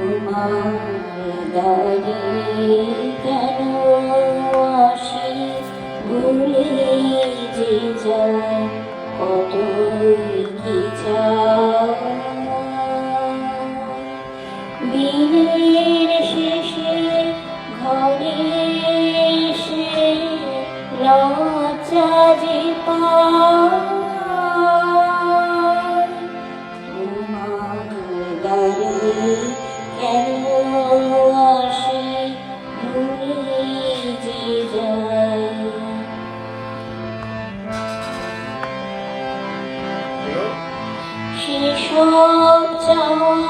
তোমার দ্বারে কেন আসি ভুলে যে যায় কত কি দিনের শেষে ঘরে এসে লজ্জা যে পায় hope to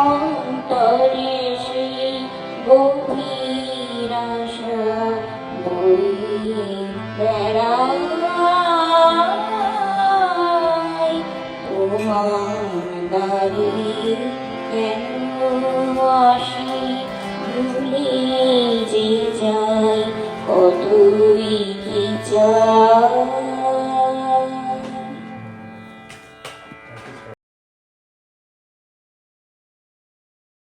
অন্তরে সেই গভীর আশা বয়ে বেড়ায় তোমার দাঁড়িয়ে কেন আসি? ভুলে